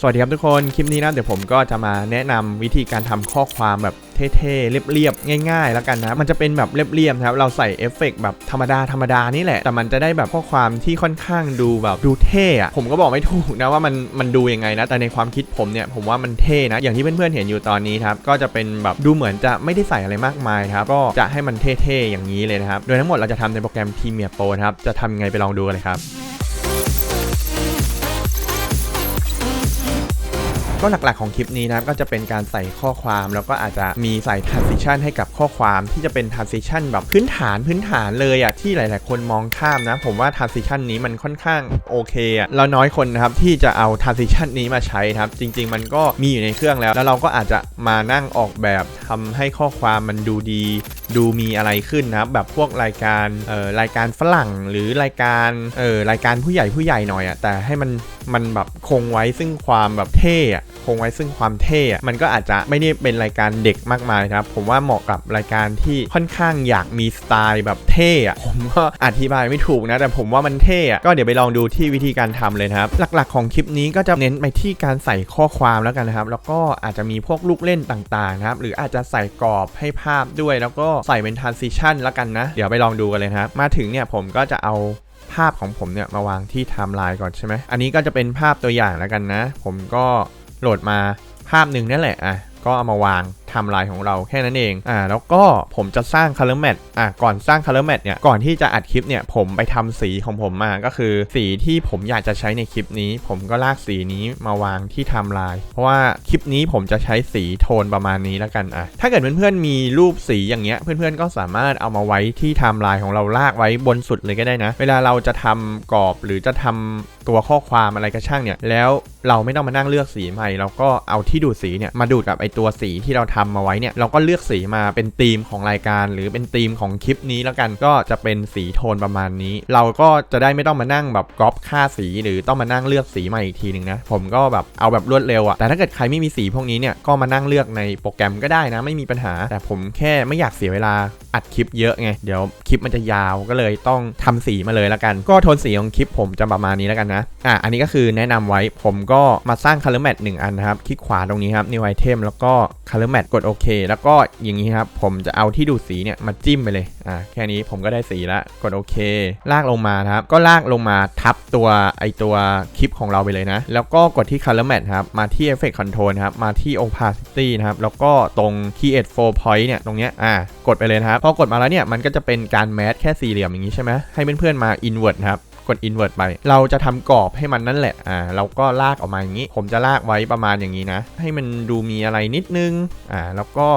สวัสดีครับทุกคน คลิปนี้นะเดี๋ยวผมก็จะมาแนะนำวิธีการทำข้อความแบบเท่ๆ เรียบๆ ง่ายๆ แล้วกันนะ มันจะเป็นแบบเรียบๆนะครับเราใส่เอฟเฟกต์แบบธรรมดาธรรมดานี่แหละ แต่มันจะได้แบบข้อความที่ค่อนข้างดูแบบดูเท่อะผมก็บอกไม่ถูกนะว่ามันมันดูยังไงนะ แต่ในความคิดผมเนี่ยผมว่ามันเท่นะ อย่างที่เพื่อนๆ เห็นอยู่ตอนนี้ครับ ก็จะเป็นแบบดูเหมือนจะไม่ได้ใส่อะไรมากมายครับ ก็จะให้มันเท่ๆ อย่างนี้เลยนะครับ โดยทั้งหมดเราจะทำในโปรแกรม Premiere Pro ครับ จะทำยังไงไปลองดูกันเลยครับ ก็หลักๆของคลิปนี้นะก็จะเป็นการใส่ข้อความแล้วก็อาจจะมีใส่ transition ให้กับข้อความที่จะเป็น transition แบบพื้นฐานพื้นฐานเลยอะที่หลาย ๆ คนมองข้ามนะ ผมว่า transition นี้มันค่อนข้างโอเคอะเราน้อยคนนะครับที่จะเอา transition นี้มาใช้ครับ จริง ๆ มันก็มีอยู่ในเครื่องแล้ว แล้วเราก็อาจจะมานั่งออกแบบทำให้ข้อความมันดูดี ดูมีอะไรขึ้นนะครับแบบพวกรายการเอ่อรายการฝรั่งหรือรายการเอ่อรายการผู้ใหญ่ผู้ใหญ่หน่อยอะแต่ให้มันมันแบบคงไว้ซึ่งความแบบเท่อะ คงไว้ซึ่งความเท่มันก็อาจจะไม่ได้เป็นรายการเด็กมากมายครับผมว่าเหมาะกับรายการที่ค่อนข้างอยากมีสไตล์แบบเท่ผมก็อธิบายไม่ถูกนะแต่ผมว่ามันเท่ก็เดี๋ยวไปลองดูที่วิธีการทำเลยนะครับ หลักๆของคลิปนี้ก็จะเน้นไปที่การใส่ข้อความแล้วกันนะครับ แล้วก็อาจจะมีพวกลูกเล่นต่างๆนะครับหรืออาจจะใส่กรอบให้ภาพด้วย แล้วก็ใส่เป็น transition แล้วกันนะ เดี๋ยวไปลองดูกันเลยครับมาถึงเนี่ยผมก็จะเอาภาพของผมเนี่ยมาวางที่ไทม์ไลน์ก่อนใช่ไหมอันนี้ก็จะเป็นภาพตัวอย่างแล้วกันนะ ผมก็ โหลดมาภาพหนึ่งนั่นแหละอะก็เอามาวางทำลายของเราแค่นั้นเองอ่าแล้วก็ผมจะสร้าง color mat อะก่อนสร้าง color mat เนี่ยก่อนที่จะอัดคลิปเนี่ยผมไปทำสีของผมมาก็คือ สีที่ผมอยากจะใช้ในคลิปนี้ ผมก็ลากสีนี้มาวางที่ไทม์ไลน์เพราะว่าคลิปนี้ผมจะใช้สีโทนประมาณนี้แล้วกันอะถ้าเกิดเพื่อนๆมีรูปสีอย่างเงี้ยเพื่อนๆก็สามารถเอามาไว้ที่ไทม์ไลน์ของเราลากไว้บนสุดเลยก็ได้นะ เวลาเราจะทำกรอบหรือจะทำตัวข้อความอะไรก็ช่างเนี่ย แล้วเราไม่ต้องมานั่งเลือกสีใหม่เราก็เอาที่ดูดสีเนี่ยมาดูดกับไอตัวสีที่เราทำมาไว้เนี่ยเราก็เลือกสีมาเป็นธีมของรายการ หรือเป็นธีมของของคลิปนี้แล้วกันก็จะเป็นสีโทนประมาณนี้ เราก็จะได้ไม่ต้องมานั่งแบบก๊อปค่าสีหรือต้องมานั่งเลือกสีใหม่อีกทีหนึ่งนะผมก็แบบเอาแบบรวดเร็วอะแต่ถ้าเกิดใครไม่มีสีพวกนี้เนี่ยก็มานั่งเลือกในโปรแกรมก็ได้นะ ไม่มีปัญหา แต่ผมแค่ไม่อยากเสียเวลาอัดคลิปเยอะไงเดี๋ยวคลิปมันจะยาวก็เลยต้องทำสีมาเลยแล้วกัน ก็โทนสีของคลิปผมจะประมาณนี้แล้วกันนะอะอันนี้ก็คือแนะนำไว้ผมก็มาสร้าง color mat 1อันนะครับคลิกขวาตรงนี้ครับ new item แล้วก็ color mat กดโอเคแล้วก็อย่างนี้ครับผมจะเอาที่ดูดสีเนี่ยมาจิ้มไปเลย อะแค่นี้ผมก็ได้สีแล้วกดโอเค ลากลงมาครับ ก็ลากลงมาทับตัวไอตัวคลิปของเราไปเลยนะ แล้วก็กดที่ color mat ครับ มาที่ effect control ครับ มาที่ opacity นะครับ แล้วก็ตรง create four point เนี่ย ตรงเนี้ย อะกดไปเลยครับ พอกดมาแล้วเนี่ย มันก็จะเป็นการแมสแค่สี่เหลี่ยมอย่างนี้ใช่ไหมให้เพื่อนๆมา invert ครับกด invert ไป เราจะทำกรอบให้มันนั่นแหละ อ่า เราก็ลากออกมาอย่างนี้ ผมจะลากไว้ประมาณอย่างนี้นะ ให้มันดูมีอะไรนิดนึง อ่า แล้วก็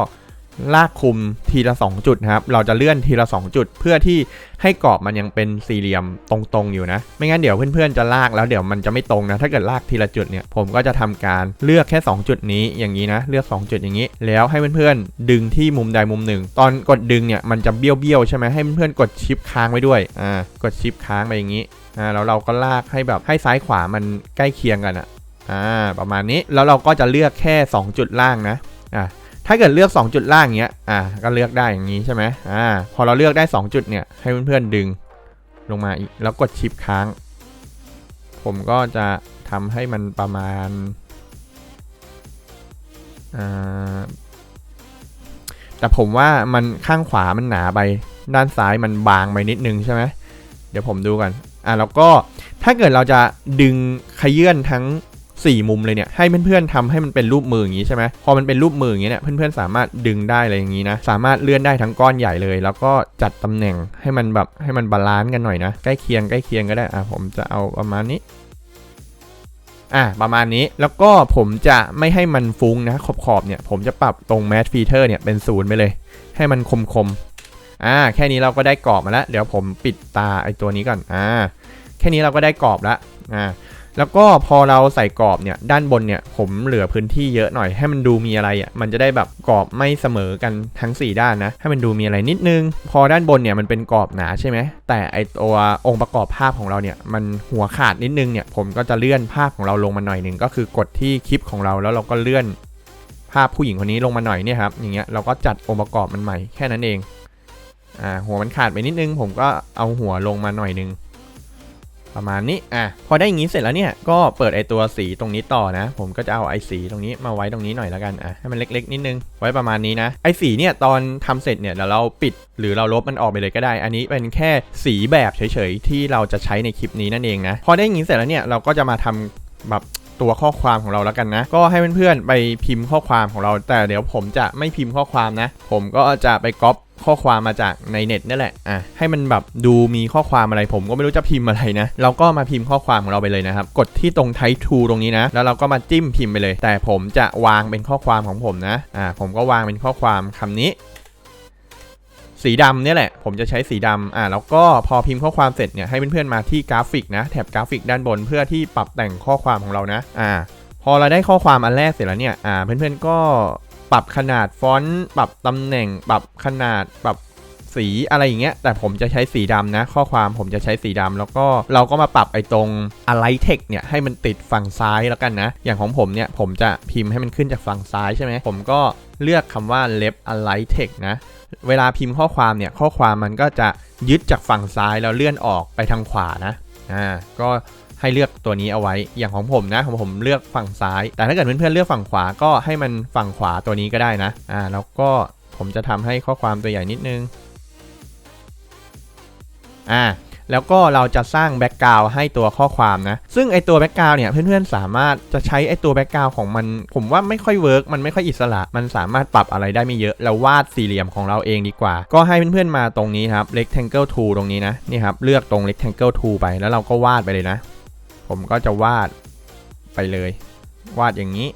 ลากคุมทีละ 2 จุดนะครับ เราจะเลื่อนทีละ 2 จุด เพื่อที่ให้กรอบมันยังเป็นสี่เหลี่ยมตรงๆอยู่นะ ไม่งั้นเดี๋ยวเพื่อนๆจะลากแล้วเดี๋ยวมันจะไม่ตรงนะ ถ้าเกิดลากทีละจุดเนี่ย ผมก็จะทำการเลือกแค่ 2 จุดนี้อย่างนี้นะ เลือก 2 จุดอย่างนี้ แล้วให้เพื่อนๆดึงที่มุมใดมุมหนึ่ง ตอนกดดึงเนี่ยมันจะเบี้ยวๆใช่ไหมให้เพื่อนๆกดชิปค้างไว้ด้วย อ่า กดชิปค้างไปอย่างนี้ อ่า แล้วเราก็ลากให้แบบให้ซ้ายขวามันใกล้เคียงกันอะอ่า ประมาณนี้ แล้วเราก็จะเลือกแค่ 2 จุดล่างนะ อ่า ถ้าเกิดเลือก 2 จุดล่างเงี้ย อ่า ก็เลือกได้อย่างนี้ใช่ไหมอ่า พอเราเลือกได้ 2 จุดเนี่ย ให้เพื่อนๆดึงลงมาอีก แล้วกดชิปค้าง ผมก็จะทำให้มันประมาณ อ่า แต่ผมว่ามันข้างขวามันหนาไป ด้านซ้ายมันบางไปนิดนึงใช่ไหม เดี๋ยวผมดูกัน อะแล้วก็ถ้าเกิดเราจะดึงขยื่นทั้ง 4 มุมเลยเนี่ยให้เพื่อนๆทำให้มันเป็นรูปมืออย่างนี้ใช่ไหมพอมันเป็นรูปมืออย่างนี้เนี่ยเพื่อนๆสามารถดึงได้อะไรอย่างนี้นะสามารถเลื่อนได้ทั้งก้อนใหญ่เลย แล้วก็จัดตำแหน่งให้มันแบบให้มันบาลานซ์กันหน่อยนะใกล้เคียงใกล้เคียงก็ได้อะผมจะเอาประมาณนี้อะประมาณนี้แล้วก็ผมจะไม่ให้มันฟุ้งนะขอบๆเนี่ยผมจะปรับตรง Match Feature เนี่ยเป็นศูนย์ไปเลย ให้มันคมๆอ่าแค่นี้เราก็ได้กรอบมาแล้ว เดี๋ยวผมปิดตาไอตัวนี้ก่อนอ่าแค่นี้เราก็ได้กรอบแล้วอ่า แล้วก็พอเราใส่กรอบเนี่ยด้านบนเนี่ยผมเหลือพื้นที่เยอะหน่อยให้มันดูมีอะไรอะมันจะได้แบบกรอบไม่เสมอกันทั้ง 4 ด้านนะ ให้มันดูมีอะไรนิดนึง พอด้านบนเนี่ยมันเป็นกรอบหนาใช่ไหมแต่ไอตัวองค์ประกอบภาพของเราเนี่ยมันหัวขาดนิดนึงเนี่ยผมก็จะเลื่อนภาพของเราลงมาหน่อยหนึ่งก็คือกดที่คลิปของเราแล้วเราก็เลื่อนภาพผู้หญิงคนนี้ลงมาหน่อยเนี่ยครับอย่างเงี้ยเราก็จัดองค์ประกอบมันใหม่แค่นั้นเองอ่าหัวมันขาดไปนิดนึง ผมก็เอาหัวลงมาหน่อยนึง ประมาณนี้ อะ พอได้อย่างนี้เสร็จแล้วเนี่ย ก็เปิดไอตัวสีตรงนี้ต่อนะ ผมก็จะเอาไอสีตรงนี้มาไว้ตรงนี้หน่อยแล้วกัน อะ ให้มันเล็กๆนิดนึง ไว้ประมาณนี้นะ ไอสีเนี่ยตอนทำเสร็จเนี่ยเดี๋ยวเราปิดหรือเราลบมันออกไปเลยก็ได้ อันนี้เป็นแค่สีแบบเฉยๆที่เราจะใช้ในคลิปนี้นั่นเองนะ พอได้อย่างนี้เสร็จแล้วเนี่ยเราก็จะมาทำแบบ ตัวข้อความของเราแล้วกันนะ ก็ให้เพื่อนๆไปพิมพ์ข้อความของเรา แต่เดี๋ยวผมจะไม่พิมพ์ข้อความนะ ผมก็จะไปก๊อปข้อความมาจากในเน็ตนั่นแหละ อะ ให้มันแบบดูมีข้อความอะไรผมก็ไม่รู้จะพิมพ์อะไรนะ เราก็มาพิมพ์ข้อความของเราไปเลยนะครับ กดที่ตรง type to ตรงนี้นะ แล้วเราก็มาจิ้มพิมพ์ไปเลย แต่ผมจะวางเป็นข้อความของผมนะ อ่า ผมก็วางเป็นข้อความคำนี้ สีดำเนี่ยแหละ ผมจะใช้สีดำอ่าแล้วก็พอพิมพ์ข้อความเสร็จเนี่ยให้เพื่อนๆมาที่กราฟิกนะแถบกราฟิกด้านบนเพื่อที่ปรับแต่งข้อความของเรานะอ่าพอเราได้ข้อความอันแรกเสร็จแล้วเนี่ยอ่าเพื่อนๆก็ปรับขนาดฟอนต์ปรับตำแหน่ง ปรับขนาดปรับสีอะไรอย่างเงี้ยแต่ผมจะใช้สีดำนะ ข้อความผมจะใช้สีดำแล้วก็เราก็มาปรับไอ้ตรง align text เนี่ยให้มันติดฝั่งซ้ายแล้วกันนะ อย่างของผมเนี่ยผมจะพิมพ์ให้มันขึ้นจากฝั่งซ้ายใช่ไหมผมก็เลือกคำว่า left align text นะ เวลาพิมพ์ข้อความเนี่ยข้อความมันก็จะยึดจากฝั่งซ้ายแล้วเลื่อนออกไปทางขวานะอ่าก็ให้เลือกตัวนี้เอาไว้ อย่างของผมนะของผมเลือกฝั่งซ้าย แต่ถ้าเกิดเพื่อนๆเลือกฝั่งขวาก็ให้มันฝั่งขวาตัวนี้ก็ได้นะ อ่า แล้วก็ผมจะทำให้ข้อความตัวใหญ่นิดนึง อ่า แล้วก็เราจะสร้างแบ็กกราวให้ตัวข้อความนะ ซึ่งไอตัวแบ็กกราวเนี่ยเพื่อนๆสามารถจะใช้ไอตัวแบ็กกราวของมัน ผมว่าไม่ค่อยเวิร์กมันไม่ค่อยอิสระ มันสามารถปรับอะไรได้ไม่เยอะเราวาดสี่เหลี่ยมของเราเองดีกว่า ก็ให้เพื่อนๆมาตรงนี้ครับ rectangle tool ตรงนี้นะนี่ครับเลือกตรง rectangle tool ไปแล้วเราก็วาดไปเลยนะ ผมก็จะวาดไปเลย วาดอย่างนี้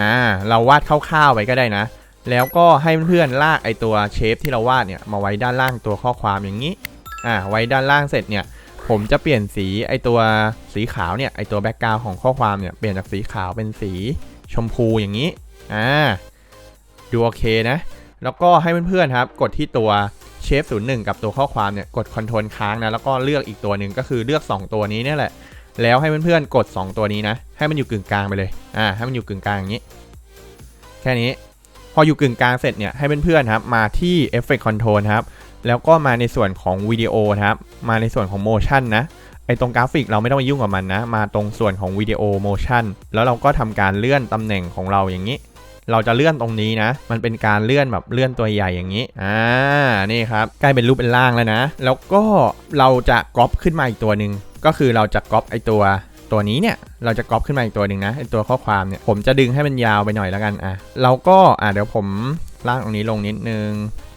อ่าเราวาดคร่าวๆไปก็ได้นะ แล้วก็ให้เพื่อนๆลากไอตัวเชฟที่เราวาดเนี่ยมาไว้ด้านล่างตัวข้อความอย่างนี้ อ่าไว้ด้านล่างเสร็จเนี่ยผมจะเปลี่ยนสีไอตัวสีขาวเนี่ยไอตัวแบ็กกราวของข้อความเนี่ยเปลี่ยนจากสีขาวเป็นสีชมพูอย่างนี้อ่าดูโอเคนะ แล้วก็ให้เพื่อนๆครับ กดที่ตัวเชฟ01กับตัวข้อความเนี่ยกดคอนโทรลค้างนะแล้วก็เลือกอีกตัวหนึ่งก็คือเลือก 2 ตัวนี้เนี่ยแหละ แล้วให้เพื่อนๆกด 2 ตัวนี้นะ ให้มันอยู่กึ่งกลางไปเลยอ่าให้มันอยู่กึ่งกลางอย่างนี้ แค่นี้ พออยู่กึ่งกลางเสร็จเนี่ยให้เพื่อนๆครับมาที่ Effect Control ครับ แล้วก็มาในส่วนของวิดีโอครับ มาในส่วนของ motion นะ ไอตรงกราฟิกเราไม่ต้องไปยุ่งกับมันนะ มาตรงส่วนของวิดีโอ motion แล้วเราก็ทำการเลื่อนตำแหน่งของเราอย่างนี้ เราจะเลื่อนตรงนี้นะ มันเป็นการเลื่อนแบบเลื่อนตัวใหญ่อย่างนี้ อ่า นี่ครับ ใกล้เป็นรูปเป็นร่างแล้วนะ แล้วก็เราจะก๊อปขึ้นมาอีกตัวหนึ่ง ก็คือเราจะก๊อปไอตัวตัวนี้เนี่ยเราจะก๊อปขึ้นมาอีกตัวหนึ่งนะไอตัวข้อความเนี่ยผมจะดึงให้มันยาวไปหน่อยแล้วกันอะเราก็อะเดี๋ยวผม ลากตรงนี้ลงนิดนึง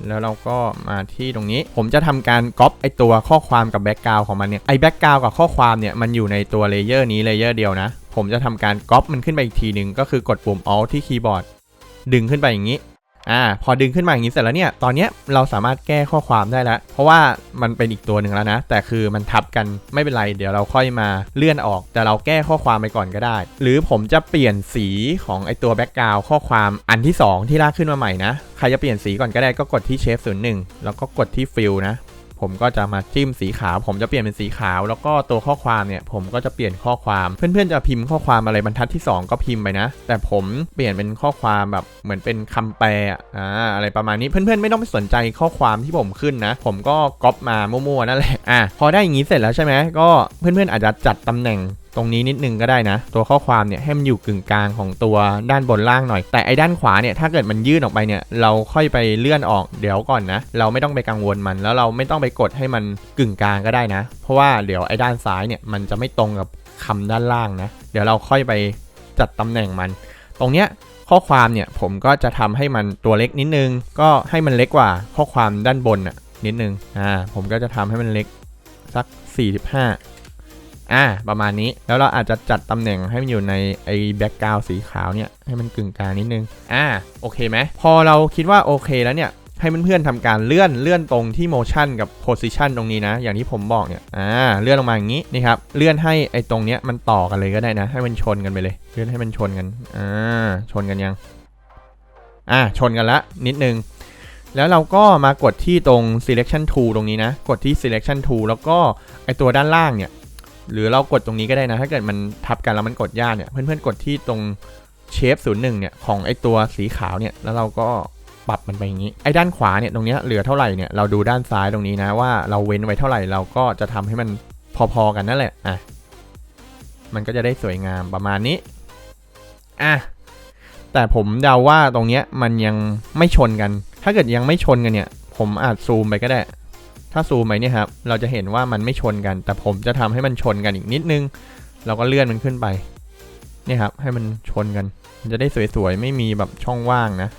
แล้วเราก็มาที่ตรงนี้ ผมจะทำการก๊อปไอตัวข้อความกับแบ็กกราวของมันเนี่ย ไอแบ็กกราวกับข้อความเนี่ยมันอยู่ในตัวเลเยอร์นี้เลเยอร์เดียวนะ ผมจะทำการก๊อปมันขึ้นไปอีกทีหนึ่งก็คือกดปุ่ม Alt ที่คีย์บอร์ดดึงขึ้นไปอย่างนี้ อ่าพอดึงขึ้นมาอย่างนี้เสร็จแล้วเนี่ยตอนเนี้ยเราสามารถแก้ข้อความได้แล้ว เพราะว่ามันเป็นอีกตัวหนึ่งแล้วนะ แต่คือมันทับกันไม่เป็นไรเดี๋ยวเราค่อยมาเลื่อนออก แต่เราแก้ข้อความไปก่อนก็ได้ หรือผมจะเปลี่ยนสีของไอตัวแบ็กกราวข้อความอันที่ 2 ที่ลากขึ้นมาใหม่นะ ใครจะเปลี่ยนสีก่อนก็ได้ก็กดที่เชฟศูนย์หนึ่งแล้วก็กดที่ฟิลนะ ผมก็จะมาจิ้มสีขาว ผมจะเปลี่ยนเป็นสีขาว แล้วก็ตัวข้อความเนี่ยผมก็จะเปลี่ยนข้อความ เพื่อนๆจะพิมพ์ข้อความอะไรบรรทัดที่ 2 ก็พิมพ์ไปนะ แต่ผมเปลี่ยนเป็นข้อความแบบเหมือนเป็นคำแปลอะอ่าอะไรประมาณนี้เพื่อนๆไม่ต้องไปสนใจข้อความที่ผมขึ้นนะ ผมก็ก๊อปมามั่วๆนั่นแหละอะพอได้อย่างนี้เสร็จแล้วใช่ไหมก็เพื่อนๆอาจจะจัดตำแหน่ง ตรงนี้นิดนึงก็ได้นะ ตัวข้อความเนี่ยให้มันอยู่กึ่งกลางของตัวด้านบนล่างหน่อย แต่ไอ้ด้านขวาเนี่ยถ้าเกิดมันยื่นออกไปเนี่ยเราค่อยไปเลื่อนออกเดี๋ยวก่อนนะ เราไม่ต้องไปกังวลมัน แล้วเราไม่ต้องไปกดให้มันกึ่งกลางก็ได้นะ เพราะว่าเดี๋ยวไอ้ด้านซ้ายเนี่ยมันจะไม่ตรงกับคำด้านล่างนะ เดี๋ยวเราค่อยไปจัดตำแหน่งมัน ตรงเนี้ยข้อความเนี่ยผมก็จะทำให้มันตัวเล็กนิดนึง ก็ให้มันเล็กกว่าข้อความด้านบนอะนิดนึงอ่าผมก็จะทำให้มันเล็กสัก 45 อ่าประมาณนี้แล้วเราอาจจะจัดตำแหน่งให้มันอยู่ในไอ้แบ็กกราวสีขาวเนี่ยให้มันกึ่งกลางนิดนึงอ่าโอเคไหมพอเราคิดว่าโอเคแล้วเนี่ยให้เพื่อนๆทำการเลื่อนเลื่อนตรงที่ motion กับ position ตรงนี้นะ อย่างที่ผมบอกเนี่ยอ่าเลื่อนลงมาอย่างนี้นี่ครับเลื่อนให้ไอ้ตรงเนี้ยมันต่อกันเลยก็ได้นะ ให้มันชนกันไปเลย เลื่อนให้มันชนกันอ่าชนกันยังอ่าชนกันละนิดนึงแล้วเราก็มากดที่ตรง selection tool ตรงนี้นะ กดที่ selection tool แล้วก็ไอตัวด้านล่างเนี่ย หรือเรากดตรงนี้ก็ได้นะ ถ้าเกิดมันทับกันแล้วมันกดยากเนี่ย เพื่อนๆกดที่ตรงเชฟศูนย์หนึ่งเนี่ยของไอตัวสีขาวเนี่ยแล้วเราก็ปรับมันไปอย่างนี้ ไอ้ด้านขวาเนี่ยตรงเนี้ยเหลือเท่าไหร่เนี่ยเราดูด้านซ้ายตรงนี้นะว่าเราเว้นไว้เท่าไหร่เราก็จะทำให้มันพอๆกันนั่นแหละอะมันก็จะได้สวยงามประมาณนี้อะแต่ผมเดาว่าตรงเนี้ยมันยังไม่ชนกัน ถ้าเกิดยังไม่ชนกันเนี่ย ผมอาจซูมไปก็ได้ ถ้าซูมไปเนี่ยครับ เราจะเห็นว่ามันไม่ชนกัน แต่ผมจะทำให้มันชนกันอีกนิดนึง เราก็เลื่อนมันขึ้นไป เนี่ยครับ ให้มันชนกัน มันจะได้สวยๆ ไม่มีแบบช่องว่างนะ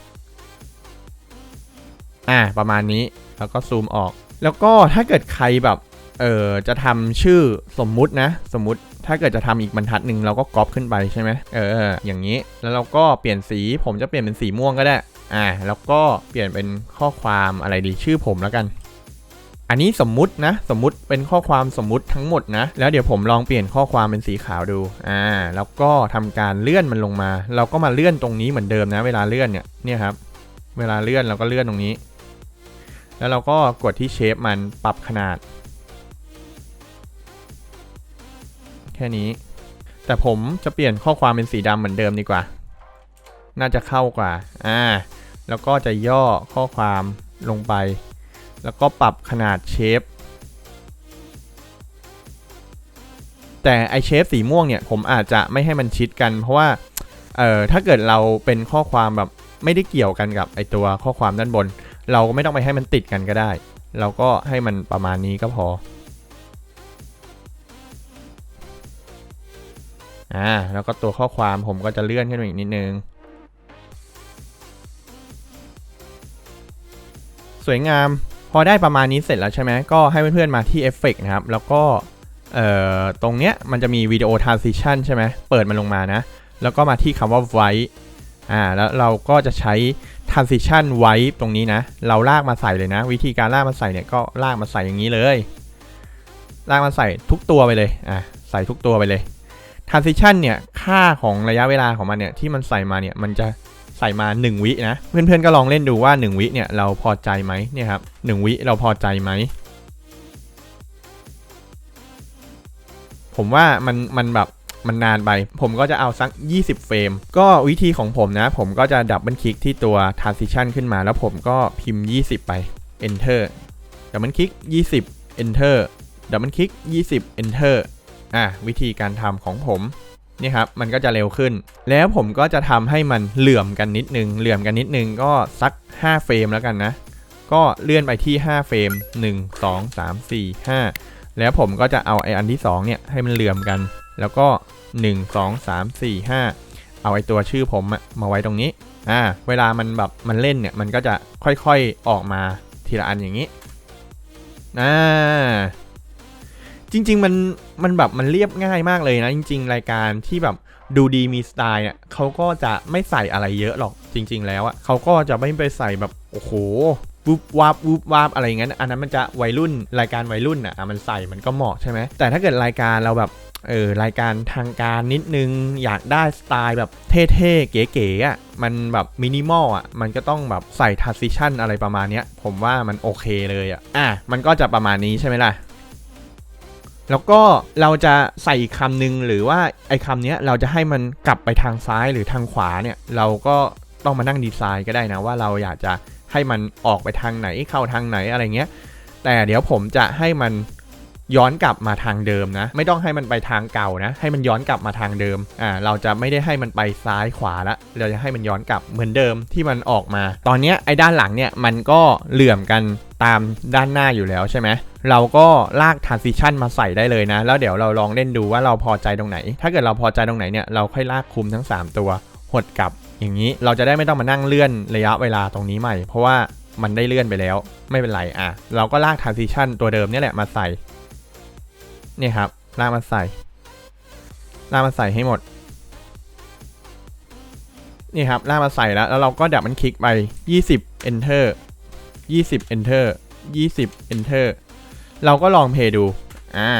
อ่า ประมาณนี้ แล้วก็ซูมออก แล้วก็ถ้าเกิดใครแบบ เอ่อ จะทำชื่อสมมุตินะ สมมุติ ถ้าเกิดจะทำอีกบรรทัดหนึ่งเราก็ก๊อปขึ้นไปใช่ไหมเออ อย่างนี้ แล้วเราก็เปลี่ยนสี ผมจะเปลี่ยนเป็นสีม่วงก็ได้ อ่า แล้วก็เปลี่ยนเป็นข้อความอะไรดี ชื่อผมแล้วกัน อันนี้สมมุตินะ สมมุติเป็นข้อความสมมุติทั้งหมดนะ แล้วเดี๋ยวผมลองเปลี่ยนข้อความเป็นสีขาวดู อ่า แล้วก็ทำการเลื่อนมันลงมา เราก็มาเลื่อนตรงนี้เหมือนเดิมนะ เวลาเลื่อนเนี่ย เนี่ยครับ เวลาเลื่อนเราก็เลื่อนตรงนี้ แล้วเราก็กดที่เชฟมันปรับขนาด แค่นี้ แต่ผมจะเปลี่ยนข้อความเป็นสีดำเหมือนเดิมดีกว่า น่าจะเข้ากว่า อ่า แล้วก็จะย่อข้อความลงไป แล้วก็ปรับขนาดเชฟ แต่ไอเชฟสีม่วงเนี่ยผมอาจจะไม่ให้มันชิดกัน เพราะว่าเอ่อถ้าเกิดเราเป็นข้อความแบบไม่ได้เกี่ยวกันกับไอตัวข้อความด้านบน เราก็ไม่ต้องไปให้มันติดกันก็ได้ เราก็ให้มันประมาณนี้ก็พออ่าแล้วก็ตัวข้อความผมก็จะเลื่อนขึ้นมาอีกนิดนึง สวยงาม พอได้ประมาณนี้เสร็จแล้วใช่ไหมก็ให้เพื่อนๆมาที่เอฟเฟกนะครับ แล้วก็ตรงเนี้ยมันจะมีวิดีโอ transition ใช่ไหมเปิดมันลงมานะ แล้วก็มาที่คำว่า white อ่าแล้วเราก็จะใช้ transition white ตรงนี้นะ เราลากมาใส่เลยนะ วิธีการลากมาใส่เนี่ยก็ลากมาใส่อย่างนี้เลย ลากมาใส่ทุกตัวไปเลยอ่าใส่ทุกตัวไปเลย transition เนี่ยค่าของระยะเวลาของมันเนี่ยที่มันใส่มาเนี่ยมันจะ ใส่มา 1 วินะ เพื่อนๆก็ลองเล่นดูว่า 1 วิเนี่ยเราพอใจไหมเนี่ยครับ1วิเราพอใจไหมผมว่ามันมันแบบมันนานไป ผมก็จะเอาสัก 20 เฟรม ก็วิธีของผมนะ ผมก็จะดับเบิลคลิกที่ตัว transition ขึ้นมา แล้วผมก็พิมพ์ 20 ไป enter ดับเบิลคลิก 20 enter ดับเบิลคลิก 20 enter อะวิธีการทำของผม นี่ครับมันก็จะเร็วขึ้น แล้วผมก็จะทำให้มันเหลื่อมกันนิดนึง เหลื่อมกันนิดนึงก็สัก 5 เฟรมแล้วกันนะ ก็เลื่อนไปที่ 5 เฟรม 1 2 3 4 5 แล้วผมก็จะเอาไออันที่ 2 เนี่ยให้มันเหลื่อมกัน แล้วก็ 1 2 3 4 5 เอาไอตัวชื่อผมมาไว้ตรงนี้ อ่า เวลามันแบบมันเล่นเนี่ยมันก็จะค่อยๆออกมาทีละอันอย่างนี้อ่าจริงๆมัน มันแบบมันเรียบง่ายมากเลยนะ จริง ๆ รายการที่แบบดูดีมีสไตล์อะเขาก็จะไม่ใส่อะไรเยอะหรอกจริง ๆ แล้วอะเขาก็จะไม่ไปใส่แบบโอ้โหวุบวับวุบวับอะไรอย่างนั้นอันนั้นมันจะวัยรุ่นรายการวัยรุ่นอะอะมันใส่มันก็เหมาะใช่ไหมแต่ถ้าเกิดรายการเราแบบเออรายการทางการนิดนึงอยากได้สไตล์แบบเท่ๆ เก๋ๆอะมันแบบมินิมอลอะมันก็ต้องแบบใส่ทัสซิชันอะไรประมาณเนี้ยผมว่ามันโอเคเลยอะอะมันก็จะประมาณนี้ใช่ไหมล่ะ แล้วก็เราจะใส่คำหนึ่งหรือว่าไอ้คำเนี้ยเราจะให้มันกลับไปทางซ้ายหรือทางขวาเนี่ยเราก็ต้องมานั่งดีไซน์ก็ได้นะว่าเราอยากจะให้มันออกไปทางไหนเข้าทางไหนอะไรเงี้ย แต่เดี๋ยวผมจะให้มันย้อนกลับมาทางเดิมนะ ไม่ต้องให้มันไปทางเก่านะ ให้มันย้อนกลับมาทางเดิมอ่าเราจะไม่ได้ให้มันไปซ้ายขวาละเราจะให้มันย้อนกลับเหมือนเดิมที่มันออกมา ตอนเนี้ยไอ้ด้านหลังเนี่ยมันก็เหลื่อมกันตามด้านหน้าอยู่แล้วใช่ไหม เราก็ลาก transition มาใส่ได้เลยนะ แล้วเดี๋ยวเราลองเล่นดูว่าเราพอใจตรงไหน ถ้าเกิดเราพอใจตรงไหนเนี่ยเราค่อยลากคุมทั้ง 3 ตัวหดกลับ อย่างนี้เราจะได้ไม่ต้องมานั่งเลื่อนระยะเวลาตรงนี้ใหม่ เพราะว่ามันได้เลื่อนไปแล้วไม่เป็นไรอะเราก็ลาก transition ตัวเดิมเนี่ยแหละมาใส่เนี่ยครับลากมาใส่ลากมาใส่ให้หมดนี่ครับลากมาใส่แล้ว แล้วเราก็ดับมันคลิกไป 20 enter 20 enter 20 enter เราก็ลองเพย์ดู อ่า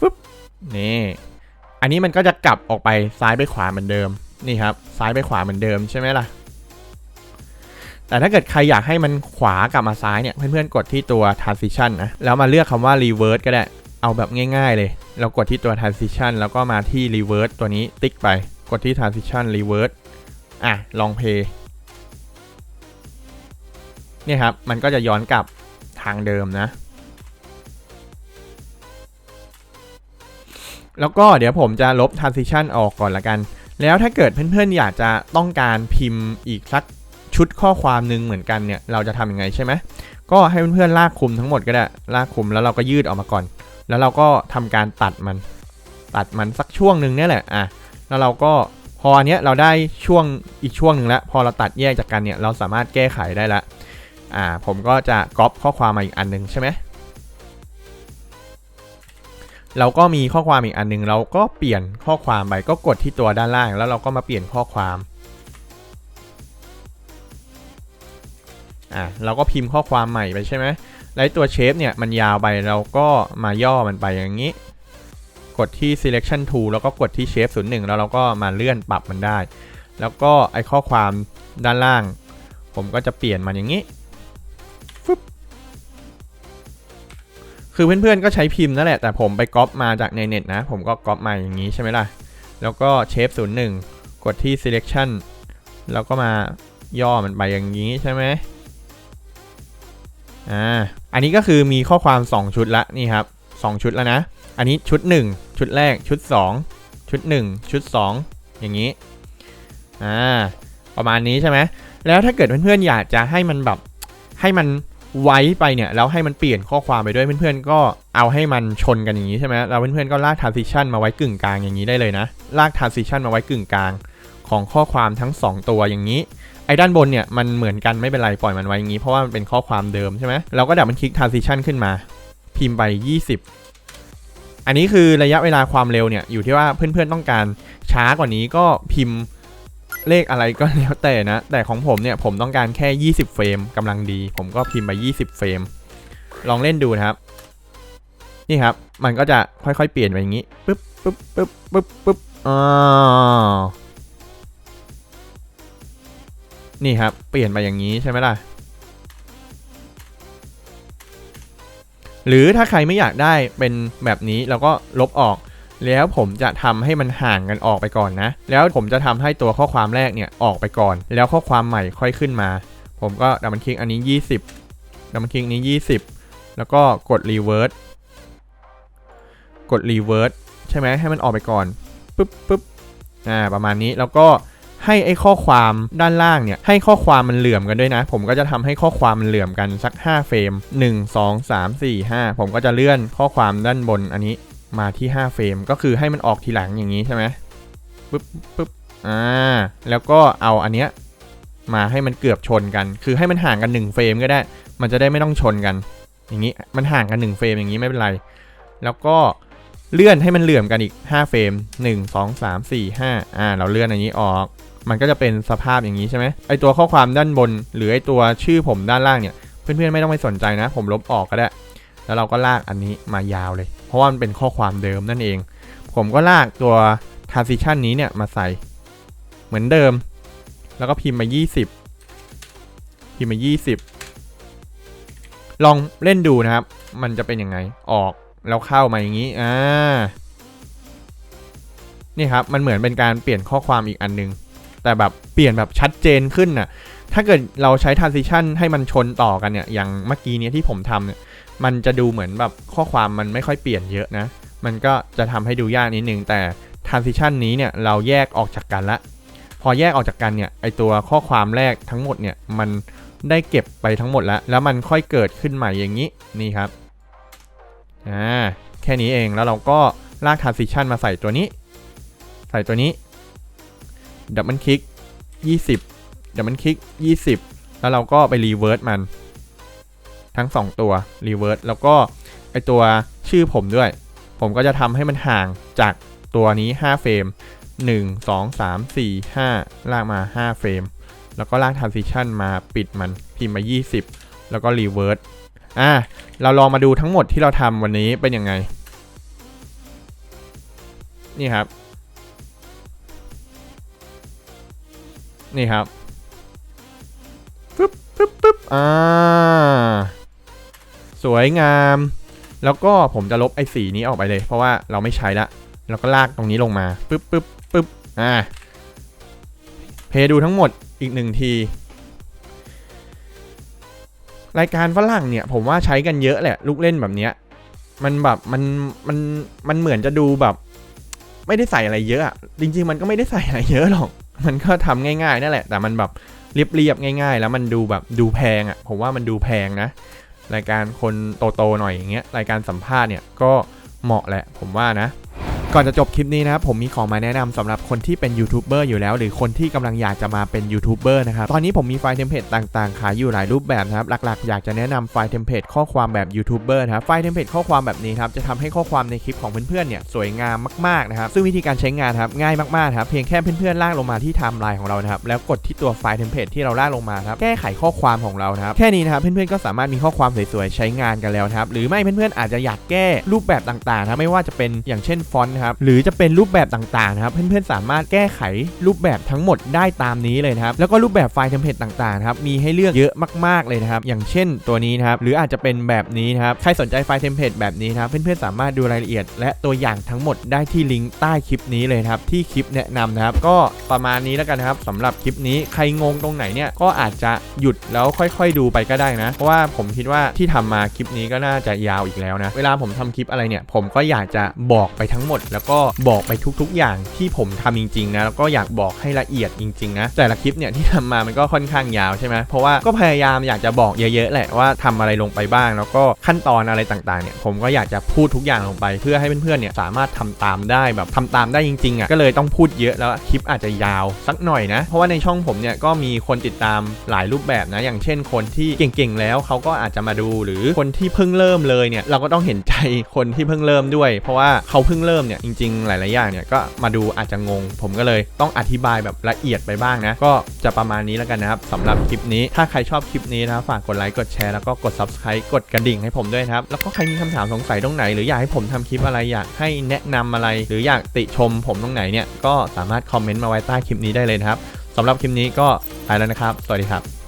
ปึ๊บ นี่ อันนี้มันก็จะกลับออกไปซ้ายไปขวาเหมือนเดิม นี่ครับ ซ้ายไปขวาเหมือนเดิมใช่ไหมล่ะ แต่ถ้าเกิดใครอยากให้มันขวากลับมาซ้ายเนี่ย เพื่อนๆ กดที่ตัว transition นะ แล้วมาเลือกคำว่า reverse ก็ได้ เอาแบบง่ายๆเลย เรากดที่ตัว transition แล้วก็มาที่ reverse ตัวนี้ติ๊กไป กดที่ transition reverse อะ ลองเพย์เนี่ยครับ มันก็จะย้อนกลับทางเดิมนะ แล้วก็เดี๋ยวผมจะลบ transition ออกก่อนละกัน แล้วถ้าเกิดเพื่อนๆอยากจะต้องการพิมพ์อีกสักชุดข้อความหนึ่งเหมือนกันเนี่ยเราจะทำยังไงใช่ไหมก็ให้เพื่อนๆลากคุมทั้งหมดก็ได้ลากคุมแล้วเราก็ยืดออกมาก่อน แล้วเราก็ทำการตัดมัน ตัดมันสักช่วงหนึ่งเนี่ยแหละอะแล้วเราก็พออันเนี้ยเราได้ช่วงอีกช่วงหนึ่งแล้ว พอเราตัดแยกจากกันเนี่ยเราสามารถแก้ไขได้ละอ่าผมก็จะก๊อปข้อความมาอีกอันหนึ่งใช่ไหม เราก็มีข้อความอีกอันหนึง เราก็เปลี่ยนข้อความไปก็กดที่ตัวด้านล่าง แล้วเราก็มาเปลี่ยนข้อความอะเราก็พิมพ์ข้อความใหม่ไปใช่ไหมแล้วไอ้ตัวเชฟเนี่ยมันยาวไปเราก็มาย่อมันไปอย่างนี้ กดที่ selection tool แล้วก็กดที่ shape 01 แล้วเราก็มาเลื่อนปรับมันได้ แล้วก็ไอข้อความด้านล่าง ผมก็จะเปลี่ยนมันอย่างนี้ คือเพื่อนๆก็ใช้พิมพ์นั่นแหละแต่ผมไปก๊อปมาจากในเน็ตนะ ผมก็ก๊อปมาอย่างนี้ใช่ไหมล่ะ แล้วก็ shape 01กดที่ selection แล้วก็มาย่อมันไปอย่างนี้ใช่ไหมอ่าอันนี้ก็คือมีข้อความ 2 ชุดละนี่ครับ 2 ชุดแล้วนะ อันนี้ชุด 1 ชุดแรกชุด 2 ชุด 1 ชุด 2 อย่างนี้อ่าประมาณนี้ใช่ไหมแล้วถ้าเกิดเพื่อนๆอยากจะให้มันแบบให้มัน ไว้ไปเนี่ยแล้วให้มันเปลี่ยนข้อความไปด้วยเพื่อนๆ ก็เอาให้มันชนกันอย่างนี้ใช่ไหมเราเพื่อนๆก็ลาก transition มาไว้กึ่งกลางอย่างนี้ได้เลยนะ ลาก transition มาไว้กึ่งกลาง ของข้อความทั้ง 2 ตัวอย่างนี้ไอ้ด้านบนเนี่ยมันเหมือนกันไม่เป็นไรปล่อยมันไว้อย่างนี้เพราะว่ามันเป็นข้อความเดิมใช่ไหมเราก็ดับมันคลิก transition ขึ้นมา พิมพ์ไป 20 อันนี้คือระยะเวลาความเร็วเนี่ยอยู่ที่ว่าเพื่อนๆต้องการช้ากว่านี้ก็พิมพ์ เลขอะไรก็แล้วแต่นะ แต่ของผมเนี่ยผมต้องการแค่ 20 เฟรมกำลังดี ผมก็พิมพ์ไป20 เฟรม ลองเล่นดูนะครับ นี่ครับ มันก็จะค่อยๆ เปลี่ยนไปอย่างนี้ปึ๊บปึ๊บปึ๊บปึ๊บปึ๊บอ่านี่ครับ เปลี่ยนไปอย่างนี้ใช่ไหมล่ะ หรือถ้าใครไม่อยากได้เป็นแบบนี้เราก็ลบออก แล้วผมจะทำให้มันห่างกันออกไปก่อนนะ แล้วผมจะทำให้ตัวข้อความแรกเนี่ยออกไปก่อน แล้วข้อความใหม่ค่อยขึ้นมา ผมก็ดับมันคลิกอันนี้ 20ดับมันคลิกนี้ 20 แล้วก็กด reverse กด reverse ใช่ไหมให้มันออกไปก่อนปึ๊บปึ๊บอ่าประมาณนี้แล้วก็ให้ไอ้ข้อความด้านล่างเนี่ยให้ข้อความมันเหลื่อมกันด้วยนะ ผมก็จะทำให้ข้อความมันเหลื่อมกันสัก 5 เฟรม 1 2 3 4 5 ผมก็จะเลื่อนข้อความด้านบนอันนี้ มาที่ 5 เฟรม ก็คือให้มันออกทีหลังอย่างนี้ใช่ไหมปึ๊บปึ๊บอ่าแล้วก็เอาอันเนี้ยมาให้มันเกือบชนกัน คือให้มันห่างกัน 1 เฟรมก็ได้ มันจะได้ไม่ต้องชนกัน อย่างนี้มันห่างกัน 1 เฟรมอย่างนี้ไม่เป็นไร แล้วก็เลื่อนให้มันเหลื่อมกันอีก 5 เฟรม 1 2 3 4 5อ่า เราเลื่อนอันนี้ออก มันก็จะเป็นสภาพอย่างนี้ใช่ไหมไอตัวข้อความด้านบน หรือไอตัวชื่อผมด้านล่างเนี่ย เพื่อนๆไม่ต้องไปสนใจนะ ผมลบออกก็ได้ แล้วเราก็ลากอันนี้มายาวเลย เพราะว่ามันเป็นข้อความเดิมนั่นเอง ผมก็ลากตัว transition นี้เนี่ยมาใส่เหมือนเดิม แล้วก็พิมพ์มา 20 พิมพ์มา 20 ลองเล่นดูนะครับ มันจะเป็นยังไง ออกแล้วเข้ามาอย่างนี้ อ่า นี่ครับ มันเหมือนเป็นการเปลี่ยนข้อความอีกอันนึง แต่แบบเปลี่ยนแบบชัดเจนขึ้นน่ะ ถ้าเกิดเราใช้ transition ให้มันชนต่อกันเนี่ย อย่างเมื่อกี้เนี้ยที่ผมทำเนี่ย มันจะดูเหมือนแบบข้อความมันไม่ค่อยเปลี่ยนเยอะนะ มันก็จะทำให้ดูยากนิดนึง แต่ transition นี้เนี่ยเราแยกออกจากกันละ พอแยกออกจากกันเนี่ย ไอตัวข้อความแรกทั้งหมดเนี่ย มันได้เก็บไปทั้งหมดแล้ว แล้วมันค่อยเกิดขึ้นใหม่อย่างนี้ นี่ครับ อ่า แค่นี้เอง แล้วเราก็ลาก transition มาใส่ตัวนี้ ใส่ตัวนี้ ดับเบิลคลิก20 เดับเบิลคลิก 20 แล้วเราก็ไปรีเวิร์สมัน ทั้ง 2 ตัวรีเวิร์สแล้วก็ไอตัวชื่อผมด้วย ผมก็จะทำให้มันห่างจากตัวนี้ 5 เฟรม 1 2 3 4 5 ลากมา 5 เฟรม แล้วก็ลาก transition มาปิดมันพิมพ์มา 20 แล้วก็รีเวิร์สอะเราลองมาดูทั้งหมดที่เราทำวันนี้เป็นยังไง นี่ครับ นี่ครับ ปึ๊บปึ๊บปึ๊บอ่า สวยงาม แล้วก็ผมจะลบไอ้สีนี้ออกไปเลย เพราะว่าเราไม่ใช้ละเราก็ลากตรงนี้ลงมาปึ๊บปึ๊บปึ๊บอ่า เพย์ดูทั้งหมดอีกหนึ่งที รายการฝรั่งเนี่ย ผมว่าใช้กันเยอะแหละ ลูกเล่นแบบเนี้ย มันแบบมันมันมันเหมือนจะดูแบบ ไม่ได้ใส่อะไรเยอะอะจริง ๆ มันก็ไม่ได้ใส่อะไรเยอะหรอก มันก็ทำง่ายๆนั่นแหละ แต่มันแบบ เรียบๆง่าย ๆ แล้วมันดูแบบดูแพงอะผมว่ามันดูแพงนะรายการคนโตๆหน่อยอย่างเงี้ยรายการสัมภาษณ์เนี่ยก็เหมาะแหละผมว่านะ ก่อนจะจบคลิปนี้นะครับผมมีของมาแนะนำสำหรับคนที่เป็นยูทูบเบอร์อยู่แล้ว หรือคนที่กำลังอยากจะมาเป็นยูทูบเบอร์นะครับตอนนี้ผมมีไฟล์เทมเพลตต่างๆ ขายอยู่หลายรูปแบบนะครับหลักๆ อยากจะแนะนำไฟล์เทมเพลตข้อความแบบยูทูบเบอร์นะครับไฟล์เทมเพลตข้อความแบบนี้ครับจะทำให้ข้อความในคลิปของเพื่อนๆเนี่ยสวยงามมากๆนะครับซึ่งวิธีการใช้งานครับง่ายมากๆครับเพียงแค่เพื่อนๆลากลงมาที่ไทม์ไลน์ของเรานะครับแล้วกดที่ตัวไฟล์เทมเพลตที่เราลากลงมาครับแก้ไขข้อความของเราครับแค่นี้นะครับเพื่อนๆก็สามารถมีข้อความสวยๆใช้งานกันแล้วนะครับหรือไม่เพื่อนๆอาจจะอยากแก้รูปแบบต่างๆนะไม่ว่าจะเป็นอย่างเช่นฟอนต์นะครับหรือจะเป็นรูปแบบต่างๆนะครับเพื่อนๆสามารถแก้ไขรูปแบบทั้งหมดได้ตามนี้เลยนะครับแล้วก็รูปแบบไฟล์เทมเพลตต่างๆครับมีให้เลือกเยอะมากๆเลยนะครับอย่างเช่นตัวนี้นะครับหรืออาจจะเป็นแบบนี้นะครับใครสนใจไฟล์เทมเพลตแบบนี้นะครับเพื่อนๆสามารถดูรายละเอียด และตัวอย่างทั้งหมดได้ที่ลิงก์ใต้คลิปนี้เลยนะครับที่คลิปแนะนำนะครับก็ประมาณนี้แล้วกันนะครับสำหรับคลิปนี้ใครงงตรงไหนเนี่ยก็อาจจะหยุดแล้วค่อยๆดูไปก็ได้นะเพราะว่าผมคิดว่าที่ทำมาคลิปนี้ก็น่าจะยาวอีกแล้วนะเวลาผมทำคลิปอะไรเนี่ยผมก็อยากจะบอกไปทั้งหมดแล้วก็บอกไปทุกๆอย่างที่ผมทำจริงๆนะแล้วก็อยากบอกให้ละเอียดจริงๆนะแต่ละคลิปเนี่ยที่ทำมามันก็ค่อนข้างยาวใช่ไหมเพราะว่าก็พยายามอยากจะบอกเยอะๆแหละว่าทำอะไรลงไปบ้าง แล้วก็ขั้นตอนอะไรต่างๆเนี่ยผมก็อยากจะพูดทุกอย่างลงไป เพื่อให้เพื่อนๆเนี่ยสามารถทำตามได้แบบทำตามได้จริงๆอะก็เลยต้องพูดเยอะแล้วคลิปอาจจะยาวสักหน่อยนะ เพราะว่าในช่องผมเนี่ยก็มีคนติดตามหลายรูปแบบนะ อย่างเช่นคนที่เก่งๆแล้วเขาก็อาจจะมาดู หรือคนที่เพิ่งเริ่มเลยเนี่ยเราก็ต้องเห็นใจคนที่เพิ่งเริ่มด้วย เพราะว่าเขาเพิ่งเริ่มเนี่ยจริงๆ หลายๆอย่างเนี่ยก็มาดูอาจจะงง ผมก็เลยต้องอธิบายแบบละเอียดไปบ้างนะ ก็จะประมาณนี้แล้วกันนะครับสำหรับคลิปนี้ ถ้าใครชอบคลิปนี้นะฝากกดไลค์กดแชร์แล้วก็กด subscribe กดกระดิ่งให้ผมด้วยครับ แล้วก็ใครมีคำถามสงสัยตรงไหน หรืออยากให้ผมทำคลิปอะไรอยากให้แนะนำอะไร หรืออยากติชมผมตรงไหนเนี่ยก็สามารถคอมเมนต์มาไว้ใต้คลิปนี้ได้เลยนะครับสำหรับคลิปนี้ก็ไปแล้วนะครับ สวัสดีครับ